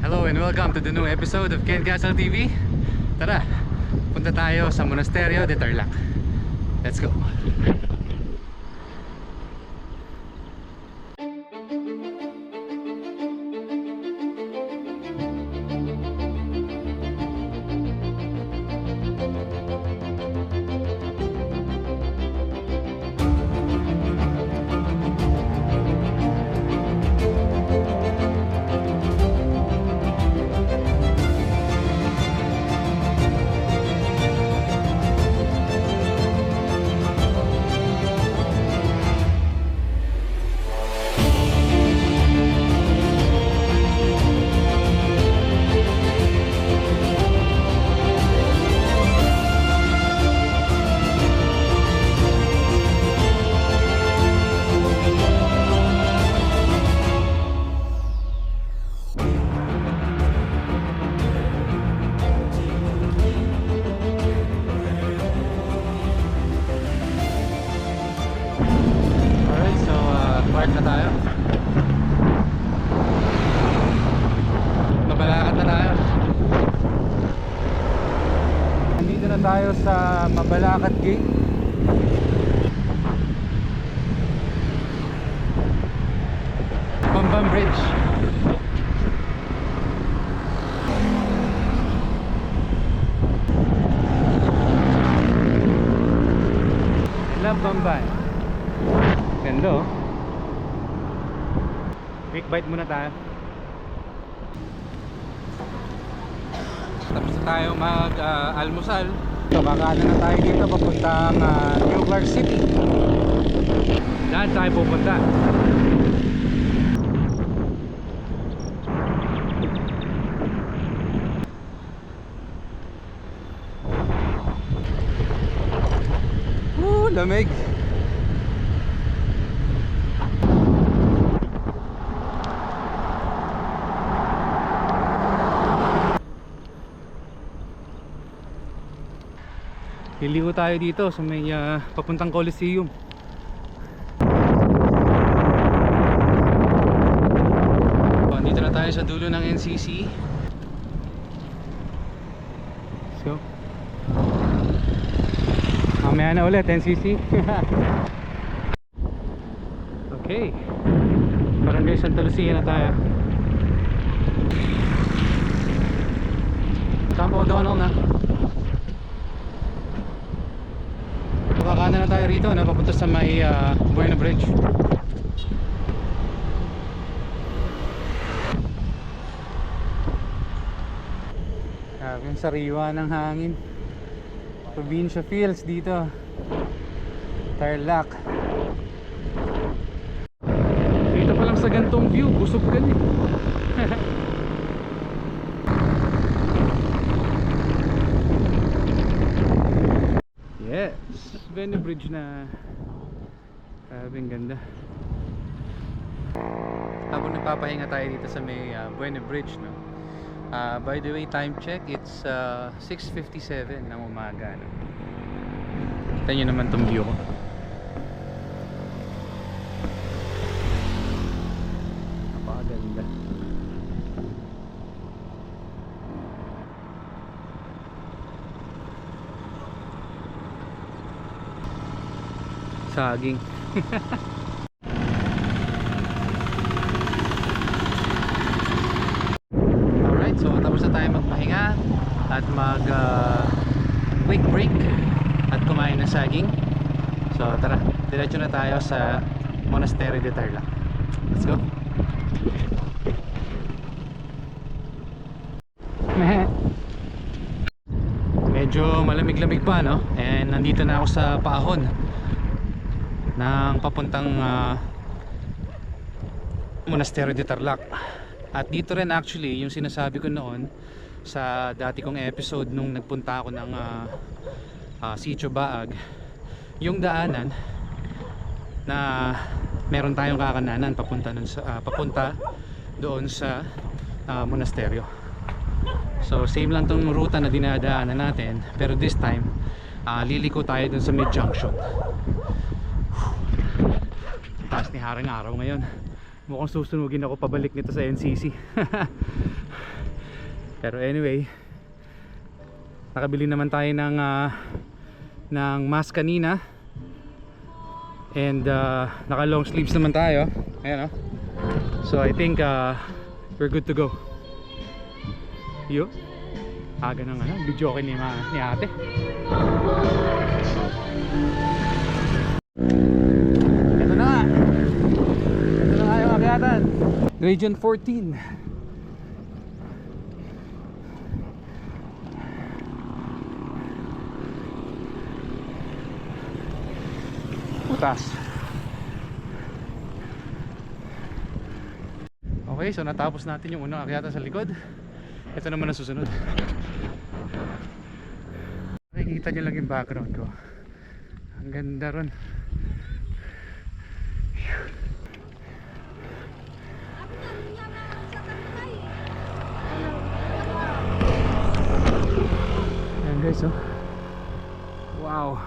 Hello and welcome to the new episode of Ken Castle TV. Tara, punta tayo sa Monasterio de Tarlac. Let's go. Tayo sa Mabalakad Gate. Bambam Bridge. Love Bambay. Ganda oh. Quick bite muna tayo. Tapos tayo so kakaano na tayo dito papuntang uh, New Clark City. Saan tayo pupunta? Woo, lamig. Liligo tayo dito sa may ah, papuntang Coliseum. So, Dito na tayo sa dulo ng NCC. So, mamaya na ulit NCC. okay. Barangay Santa Lucia na tayo. Campo O'Donnell na. Kakana na tayo rito, no? papunta sa may uh, Buena Bridge. Grabe yung sariwa ng hangin. Provincia feels dito. Tarlac. Dito pa lang sa gantong view, busog ka eh. Yes, Venice Bridge na Grabe ang ganda Habang nagpapahinga tayo dito sa may uh, Buena Bridge no? Ah, By the way, time check It's uh, 6.57 ng umaga no? Kita nyo naman tong view ko saging Alright, so tapos na tayo magpahinga at mag uh, quick break at kumain ng saging. So tara, diretso na tayo sa Monastery de Tarlac let's go. Medyo malamig-lamig pa no? And nandito na ako sa paahon ng papuntang uh, Monasterio de Tarlac. At dito rin actually yung sinasabi ko noon sa dati kong episode nung nagpunta ako ng uh, uh, Sitio Baag yung daanan na meron tayong kakananan papunta, nun sa, ah, papunta doon sa ah, monasteryo. So same lang tong ruta na dinadaanan natin pero this time ah, liliko tayo dun sa mid junction taas ni harang araw ngayon. Mukhang susunugin ako pabalik nito sa NCC pero anyway nakabili naman tayo ng ah, ng mask kanina. And uh, naka long sleeves naman tayo. Ayan oh. so I think uh, we're good to go. Yo aga ng ano video okay ni, ma- ni ate na nga yung akyatan region 14 putas okay so natapos natin yung unang akyatan sa likod. Ito naman ang susunod. Nakikita nyo lang yung background ko. Ang ganda ron guys oh wow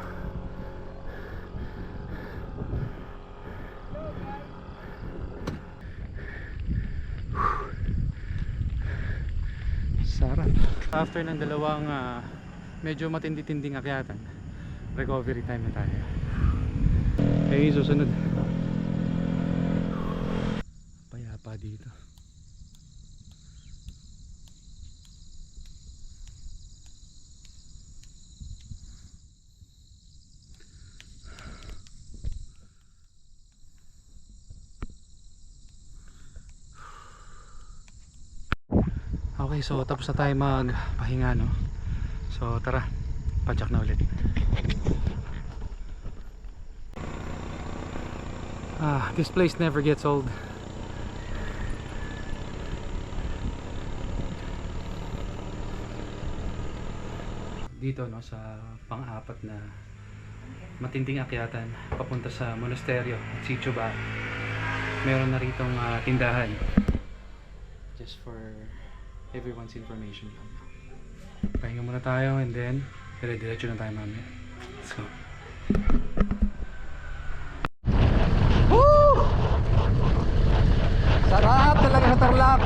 Sarap. After ng dalawang ah, medyo matindi-tinding akyatan, recovery time na tayo. Eh, susunod. Okay, so tapos na tayo magpahinga, no? So tara, padyak na ulit. Ah, this place never gets old. Dito, no, sa pang-apat na matinding akyatan papunta sa monasteryo at Sitio. Meron na ritong ah, tindahan. Just for everyone's information lang. Pahinga muna tayo and then dire-diretso na tayo mamaya. Let's go. Woo! Sarap talaga sa Tarlac!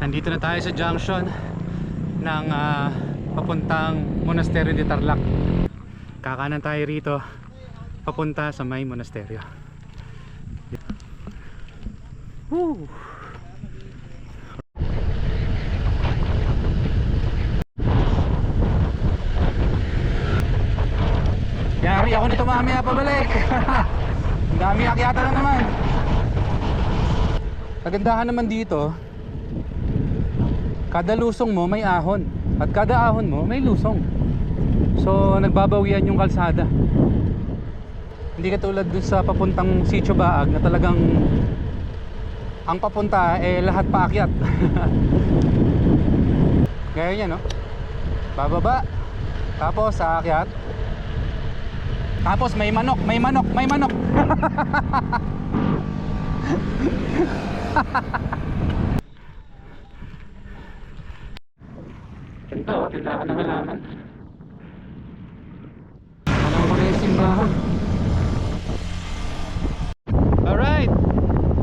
Nandito na tayo sa junction ng ah, papuntang Monasterio de Tarlac. Kakanan tayo rito papunta sa may monasteryo. Woo! Yari ako nito mamaya pabalik. Ang dami akyata na naman. Kagandahan naman dito, kada lusong mo may ahon at kada ahon mo may lusong. So nagbabawian yung kalsada. Hindi katulad dun sa papuntang Sitio Baag na talagang ang papunta eh lahat paakyat. Gaya niya no? Bababa. Tapos aakyat. Tapos may manok, may manok, may manok. Ito, tindahan ng halaman. Anong mga yung simbahan? Alright!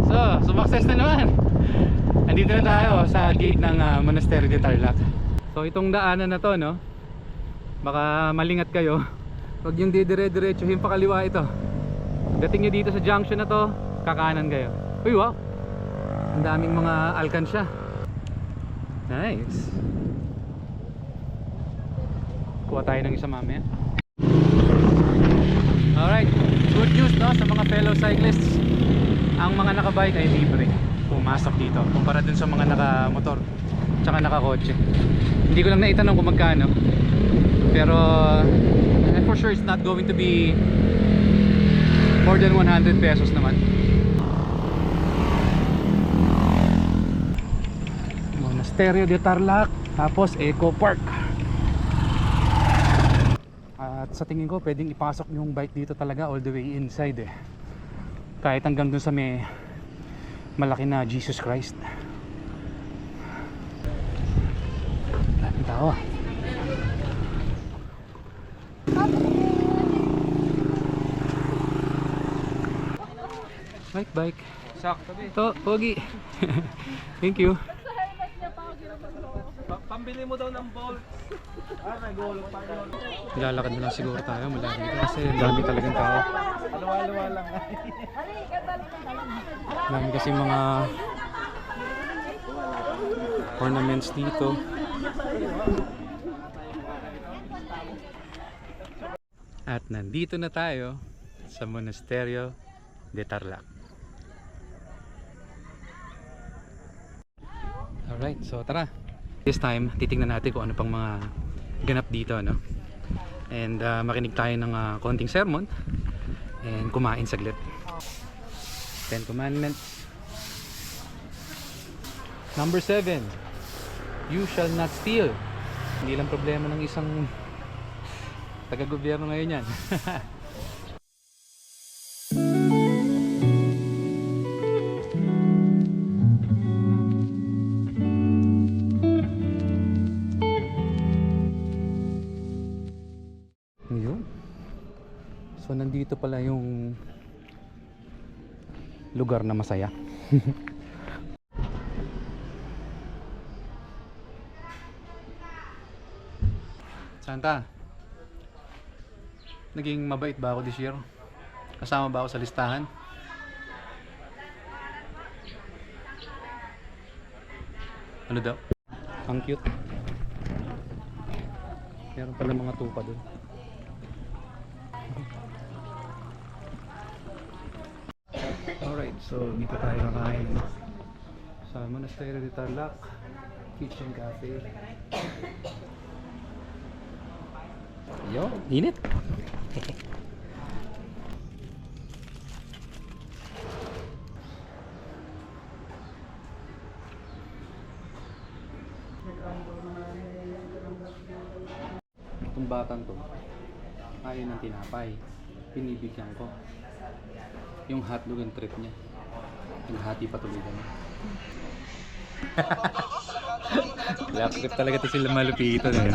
So, sumakses na naman! Andito na tayo sa gate ng ah, Monasterio de Tarlac. So, itong daanan na to, no? Baka malingat kayo. Huwag yung didire-diretsuhin pa kaliwa ito. Dating nyo dito sa junction na to, kakanan kayo. Uy, wow! Ang daming mga alkansya. Nice! Kuha tayo ng isa mamaya. Alright, good news no sa mga fellow cyclists. Ang mga nakabike ay libre pumasok dito kumpara dun sa mga nakamotor tsaka nakakotse. Hindi ko lang naitanong kung magkano. Pero eh, for sure it's not going to be more than 100 pesos naman. Monasterio de Tarlac tapos Eco Park. At sa tingin ko pwedeng ipasok yung bike dito talaga all the way inside eh. Kahit hanggang dun sa may malaki na Jesus Christ. Daming tao ah bike bike. Sakto to pogi. Thank you. Pambili mo daw ng balls ah nagulog pa yun lalakad mo lang siguro tayo. Mula dito kasi. Ang dami talagang tao. Luwa-luwa lang. Dami kasi mga ornaments dito. At nandito na tayo sa Monasterio de Tarlac. Alright, so tara. This time, titingnan natin kung ano pang mga ganap dito, no? And uh, makinig tayo ng uh, konting sermon and kumain saglit. Ten Commandments. Number 7. You shall not steal. Hindi lang problema ng isang taga-gobyerno ngayon yan. lugar na masaya. Santa, naging mabait ba ako this year? Kasama ba ako sa listahan? Ano daw? Ang cute. Meron pala mga tupa doon. Alright, so dito tayo kakain sa Monasterio de Tarlac Kitchen Cafe. Yo, init. Itong batang to, ayaw ng tinapay. Pinibigyan ko. Yung hotdog ang trip niya. Naghati pa tuloy kami. Trip talaga to sila malupito. Eh.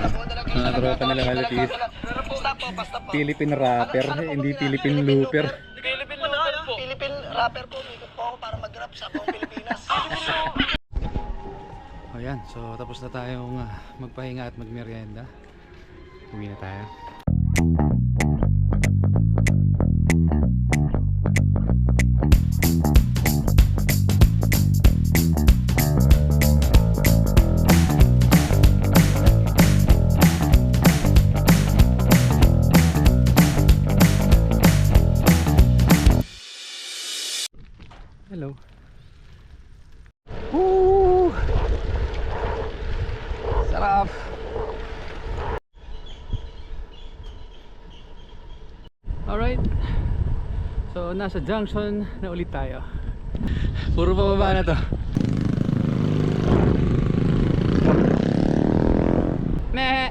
Mga tropa nila malupito. Philippine rapper, hindi Philippine looper. Philippine rapper po. Philippine rapper po. Umikot po ako para mag-rap sa buong Pilipinas. Ayan, so tapos na tayong ah, magpahinga at magmerienda. Uwi na tayo. So, nasa junction na ulit tayo. Puro pababa na to. Meh!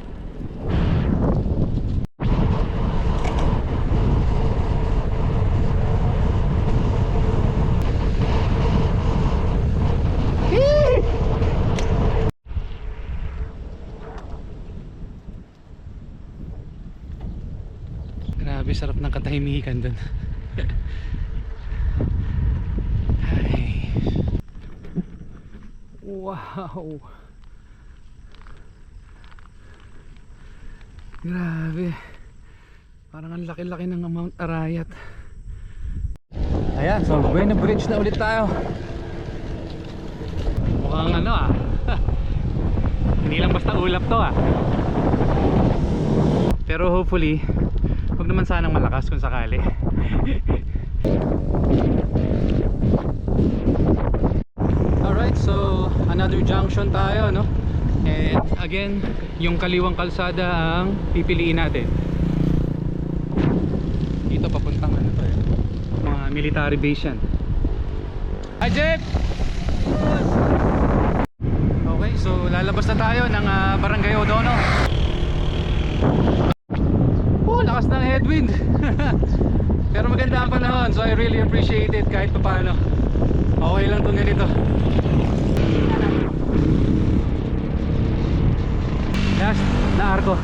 Grabe, sarap ng katahimikan dun. Ay. Wow. Grabe. Parang ang laki-laki ng Mount Arayat. Ayan, so Buena Bridge na ulit tayo. Mukhang ano ah. Hindi lang basta ulap to ah. Pero hopefully, huwag naman sanang malakas kung sakali. Alright, so another junction tayo, no? And again, yung kaliwang kalsada ang pipiliin natin. Dito papuntang ano to, mga military base yan. Hi Jeff! Okay, so lalabas na tayo ng ah, Barangay Odono. Oh, lakas ng headwind. Pero maganda ang panahon, so I really appreciate it kahit pa paano. Okay lang itong ganito. Last na arko.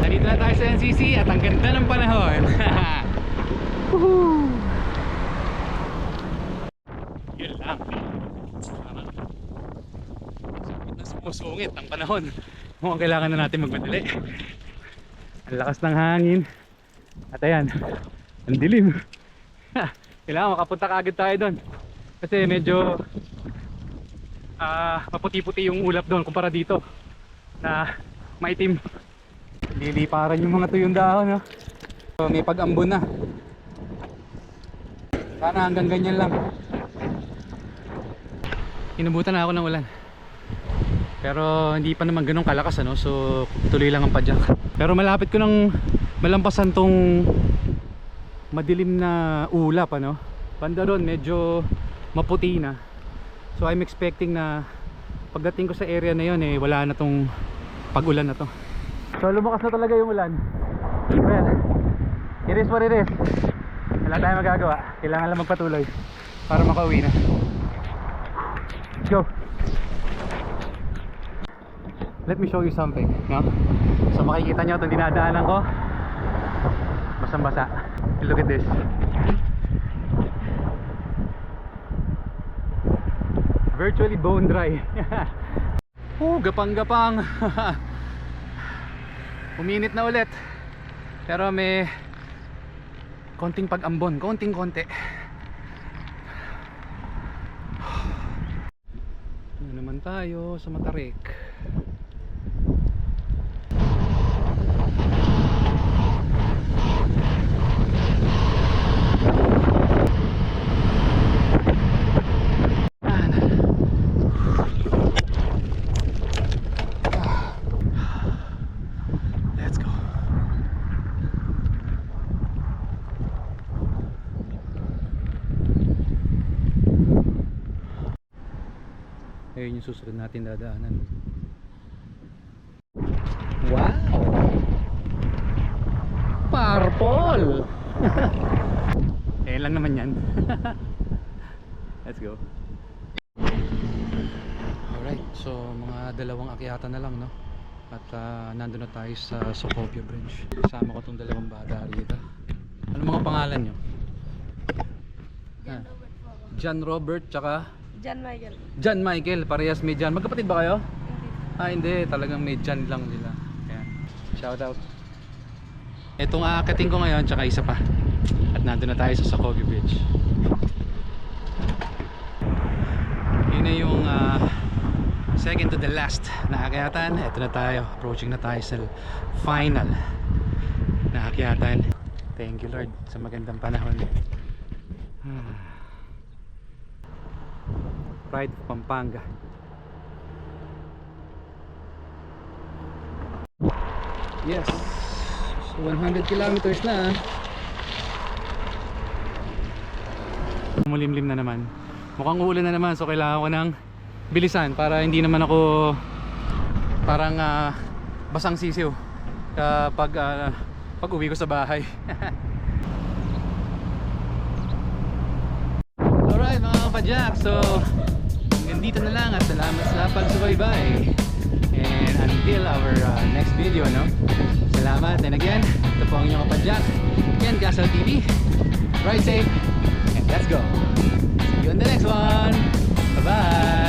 Nandito na tayo sa NCC at ang ganda ng panahon. Woohoo! lang. Tama. Sakit na sumusungit ang panahon. Mukhang kailangan na natin magmadali. Ang lakas ng hangin. At ayan, ang dilim. kailangan makapunta kaagad tayo doon. Kasi medyo ah maputi-puti yung ulap doon kumpara dito na maitim. Liliparan yung mga tuyong dahon. No? So, may pag-ambon na. Sana hanggang ganyan lang. Inubutan na ako ng ulan. Pero hindi pa naman ganun kalakas ano. So tuloy lang ang padyak. Pero malapit ko nang malampasan tong madilim na ulap ano. Banda doon medyo maputi na. So I'm expecting na pagdating ko sa area na yon eh wala na tong pag-ulan na to. So lumakas na talaga yung ulan. Well, it is what it is. Wala tayong magagawa. Kailangan lang magpatuloy para makauwi na. Let's go. Let me show you something, no? So makikita nyo itong dinadaanan ko. Basang-basa. Look at this. Virtually bone dry. oh, gapang-gapang. Uminit na ulit. Pero may konting pag-ambon, konting-konti. Ano naman tayo sa Matarik? Ah, na. Let's go. Ayun yung susunod natin dadaanan. Wow! Purple! eh lang naman yan. Let's go. Alright, so mga dalawang akyata na lang no. At ah, nandun na tayo sa Socopio Bridge. Kasama ko tong dalawang bata rito. Ano mga pangalan nyo? Ah, John Robert tsaka John Michael. John Michael, parehas may John. Magkapatid ba kayo? Ah, hindi. Talagang may John lang nila. Ayan. Shout out. Itong aakating ko ngayon, tsaka isa pa. At nandun na tayo sa Sokogi Bridge. Yun na yung ah, second to the last na akyatan. Ito na tayo. Approaching na tayo sa final na akyatan. Thank you Lord sa magandang panahon. Ah. Pride of Pampanga. Yes. So 100 kilometers na. ah. Mulimlim na naman. Mukhang uulan na naman so kailangan ko ng bilisan para hindi naman ako parang ah, basang sisiw kapag ah, pag uwi ko sa bahay. natin. Again, ito po ang inyong kapadyak. Ken Gasol TV. Ride safe and let's go. See you in the next one. Bye-bye.